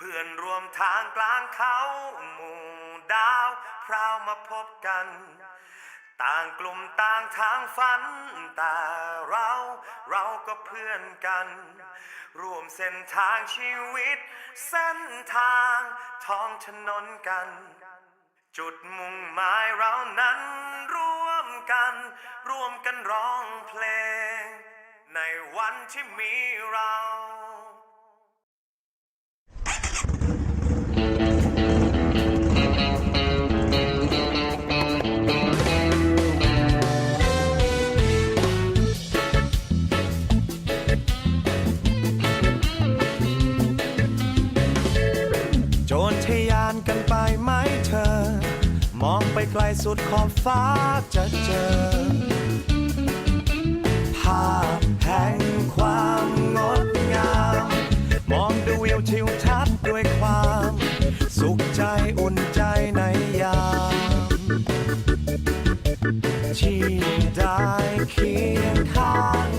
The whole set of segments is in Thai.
พื่อนรวมทางกลางเขาหมู่ดาวพราวมาพบกัน ต่างกลุ่มต่างทางฝัน แต่เราเราก็เพื่อนกันร่วมเส้นทางชีวิต เส้นทางท้องถนนกัน จุดมุ่งหมายเรานั้นร่วมกัน ร่วมกันร้องเพลง ในวันที่มีเรา กันไปไหมเธอ มองไปไกลสุดขอบฟ้าจะเจอ ภาพแห่งความงดงาม มองดูวิวทิวทัศน์ด้วยความ สุขใจอุ่นใจในยามที่ได้เคียงข้าง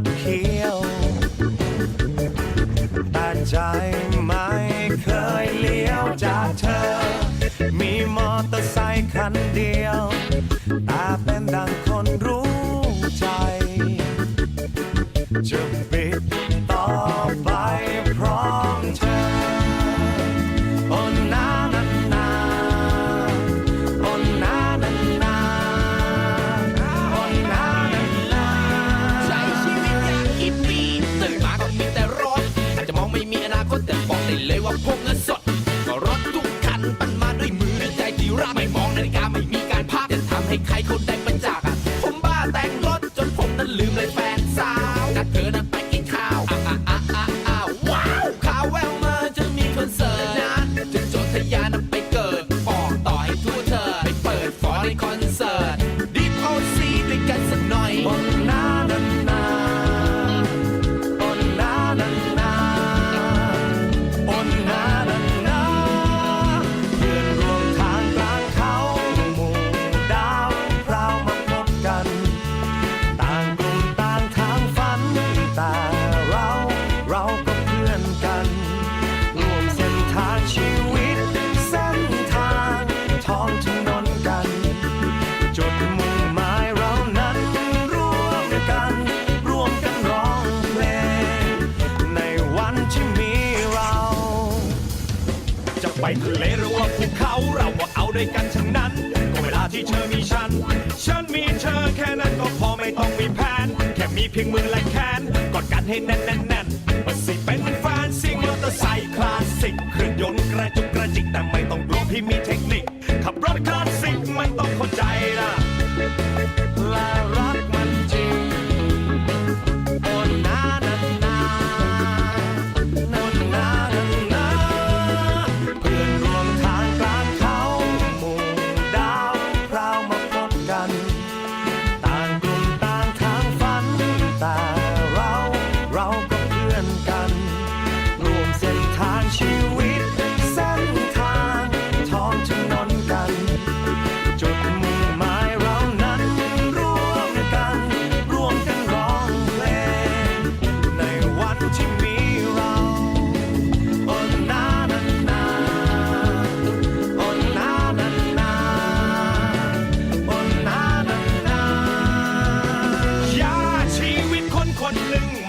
ดเคี้ยว แต่ใจไม่เคยเลี้ยวจากเธอ มีมอเตอร์ไซค์คันเดียว แต่เป็นดังคนรู้ใจ แต่เราเราก็เพื่อนกันร่วมเส้นทางชีวิต เส้นทางท้องถนนกันจุดมุ่งหมายเรานั้นร่วมกัน ร่วมกันร้องเพลง ในวันที่มีเรา จะไปทะเลหรือว่าภูเขาเราก็เอาด้วยกันทั้งนั้น ก็เวลาที่เธอมีฉัน ฉันมีเธอแค่นั้นก็พอไม่ต้องมีแผน แค่มีเพียงมือและแขน ให้แน่นแน่น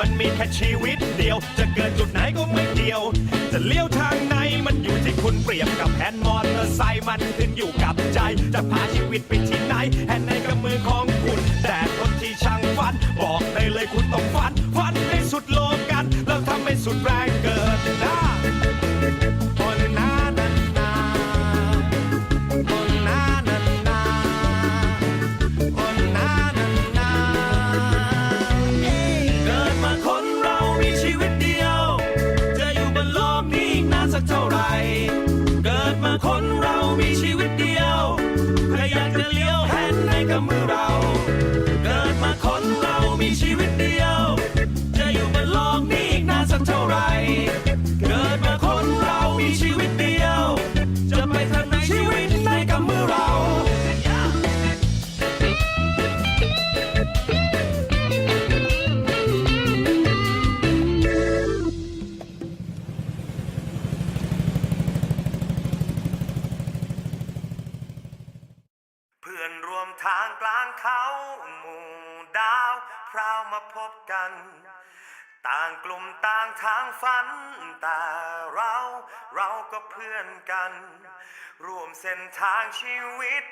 มันมีแค่ชีวิตเดียว จะเกิดจุดไหนก็ไม่เดียว จะเลี้ยวทางไหนมันอยู่ที่คุณเปรียบกับแผนมอเตอร์ไซค์มันขึ้นอยู่กับใจ จะพาชีวิตไปที่ มาพบกัน ต่างกลุ่มต่างทางฝัน แต่เราเราก็เพื่อนกัน ร่วมเส้นทางชีวิต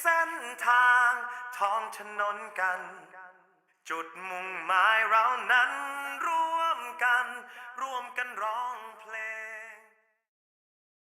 เส้นทางท้องถนนกัน จุดมุ่งหมายเรานั้นร่วมกัน ร่วมกันร้อง